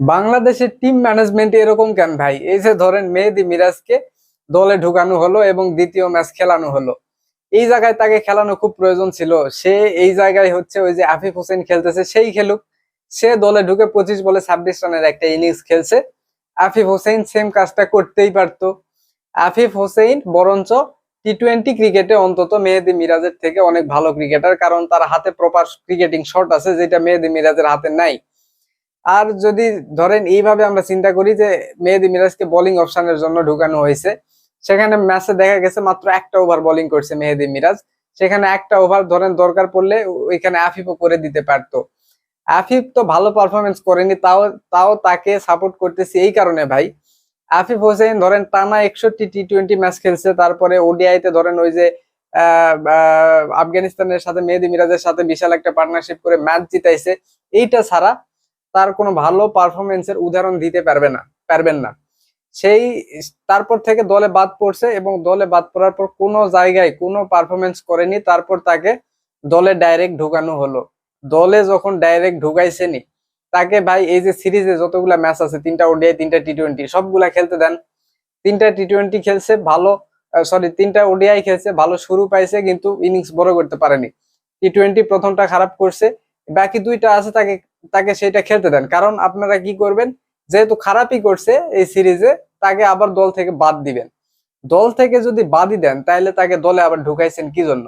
বাংলাদেশের team management এরকম কেন ভাই? এই যে ধরেন মেহেদি মিরাজকে দলে ঢুকানো হলো এবং দ্বিতীয় ম্যাচ খেলানো হলো। এই জায়গায় তাকে খেলানো খুব প্রয়োজন ছিল। সে এই জায়গায় হচ্ছে ওই যে আফিফ হোসেন খেলতেছে, সেই খেলুক। সে দলে ঢুকে পঁচিশ বলে ছাব্বিশ রানের একটা ইনিংস খেলছে। আফিফ হোসেন সেম কাজটা করতেই পারতো। আফিফ হোসেন বরঞ্চ টি টোয়েন্টি ক্রিকেটে অন্তত মেহেদি মিরাজের থেকে অনেক ভালো ক্রিকেটার কারণ তার হাতে প্রপার ক্রিকেটিং শট আছে, যেটা মেহেদি মিরাজের হাতে নাই। আর যদি ধরেন এইভাবে আমরা চিন্তা করি যে মেহেদি মিরাজকে বোলিং অপশনের জন্য ঢুকানো হয়েছে, সেখানে ম্যাচে দেখা গেছে মাত্র একটা ওভার বোলিং করছে মেহেদি মিরাজ। সেখানে একটা ওভার ধরেন দরকার পড়লে ওইখানে আফিফও করে দিতে পারতো। আফিফ তো ভালো পারফরমেন্স করেনি, তাও তাও তাকে সাপোর্ট করতেছি এই কারণে ভাই। আফিফ হোসেন ধরেন টানা একষট্টি টি টোয়েন্টি ম্যাচ খেলছে, তারপরে ওডিআইতে ধরেন ওই যে আফগানিস্তানের সাথে, মেহেদি মিরাজের সাথে বিশাল একটা পার্টনারশিপ করে ম্যাচ জিতাইছে। এইটা ছাড়া তার কোনো ভালো পারফরমেন্সের উদাহরণ দিতে পারবে না, পারবেন না। সেই তারপর থেকে দলে বাদ পড়ছে এবং দলে বাদ পড়ার পর কোনো জায়গায় কোনো পারফরমেন্স করেনি, তারপর তাকে দলে ডাইরেক্ট ঢুকানো হলো। দলে যখন ডাইরেক্ট ঢুকাইছেনি, তাকে ভাই এই যে সিরিজে যতগুলা ম্যাচ আছে, তিনটা ওডিআই, তিনটা টি টোয়েন্টি সবগুলা খেলতে দেন। তিনটা টি টোয়েন্টি খেলছে, ভালো সরি তিনটা ওডিআই খেলছে, ভালো শুরু পাইছে, কিন্তু ইনিংস বড় করতে পারেনি। টি টোয়েন্টি প্রথমটা খারাপ করছে, বাকি দুইটা আছে তাকে তাকে সেটা খেলতে দেন। কারণ আপনারা কি করবেন, যেহেতু খারাপই করছে এই সিরিজে তাকে আবার দল থেকে বাদ দিবেন। দল থেকে যদি বাদই দেন তাহলে তাকে দলে আবার ঢুকাইছেন কি জন্য?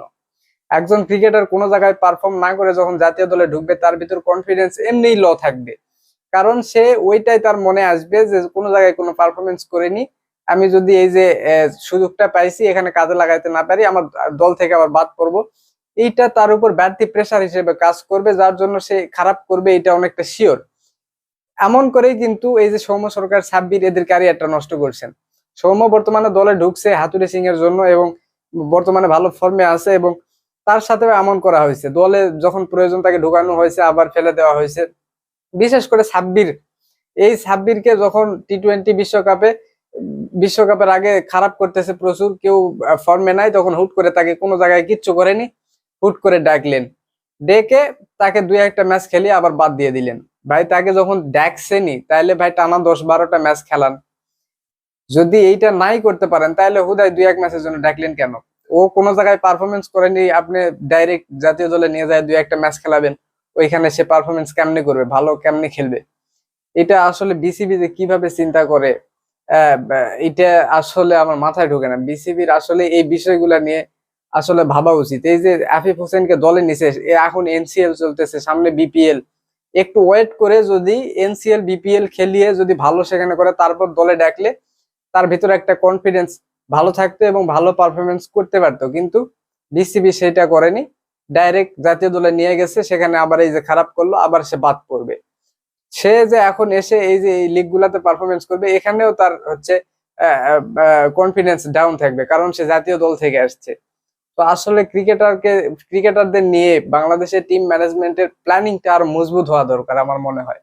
একজন ক্রিকেটার কোনো জায়গায় পারফর্ম না করে যখন জাতীয় দলে ঢুকবে, তার ভিতর কনফিডেন্স এমনিই ল থাকবে। কারণ সে ওইটাই তার মনে আসবে যে, কোনো জায়গায় কোনো পারফরমেন্স করেনি। আমি যদি এই যে সুযোগটা পাইছি, এখানে কাজে লাগাইতে না পারি, আমার দল থেকে আবার বাদ পড়ব। এইটা তার উপর বাড়তি প্রেসার হিসেবে কাজ করবে, যার জন্য সে খারাপ করবে এটা অনেকটা শিওর এমন করেই কিন্তু এই যে সৌম্য সরকার সাব্বির এদের ক্যারিয়ারটা নষ্ট করছেন। সৌম্য বর্তমানে দলে ঢুকছে হাতুড়ে সিং এর জন্য এবং বর্তমানে ভালো ফর্মে আছে এবং তার সাথে এমন করা হয়েছে। দলে যখন প্রয়োজন তাকে ঢুকানো হয়েছে, আবার ফেলে দেওয়া হয়েছে। বিশেষ করে সাব্বির এই সাব্বিরকে যখন টি টোয়েন্টি বিশ্বকাপে, বিশ্বকাপের আগে খারাপ করতেছে প্রচুর, কেউ ফর্মে নাই, তখন হুট করে তাকে কোনো জায়গায় কিচ্ছু করেনি। হুট করে ডাকলেন। ডেকে তাকে দুই একটা ম্যাচ খেলিয়ে আবার বাদ দিয়ে দিলেন। ভাই, তাকে যখন ডাকছেনি তাহলে ভাই টানা দশ বারোটা ম্যাচ খেলান। যদি এইটা নাই করতে পারেন তাহলে হুদায় দুই এক ম্যাচের জন্য ডাকলেন কেন? ও কোনো জায়গায় পারফরমেন্স করেনি, আপনি ডাইরেক্ট জাতীয় দলে নিয়ে যায় দুই একটা ম্যাচ খেলাবেন, ওইখানে সে পারফরমেন্স কেমনে করবে, ভালো কেমনে খেলবে? এটা আসলে বিসিবি যে কীভাবে চিন্তা করে এটা আসলে আমার মাথায় ঢোকে না। বিসিবির আসলে এই বিষয়গুলা নিয়ে আসলে ভাবা উচিত। এই যে আফিফ হোসেনকে দলে নিছে এখন এনসিএল চলতেছে, সামনে বিপিএল একটু ওয়েট করে যদি এনসিএল বিপিএল খেলিয়ে যদি ভালো সেখানে করে, তারপর দলে ডাকলে তার ভিতরে একটা কনফিডেন্স ভালো থাকতো এবং ভালো পারফরমেন্স করতে পারতো। কিন্তু বিসিবি সেটা করেনি। ডাইরেক্ট জাতীয় দলে নিয়ে গেছে, সেখানে আবার এই যে খারাপ করল, আবার সে বাদ পড়বে। সে যে এখন এসে এই যে এই লিগ গুলাতে পারফরমেন্স করবে, এখানেও তার হচ্ছে কনফিডেন্স ডাউন থাকবে, কারণ সে জাতীয় দল থেকে আসছে। তো আসলে ক্রিকেটারকে, ক্রিকেটারদের নিয়ে বাংলাদেশের টিম ম্যানেজমেন্টের প্ল্যানিংটা আর মজবুত হওয়া দরকার আমার মনে হয়।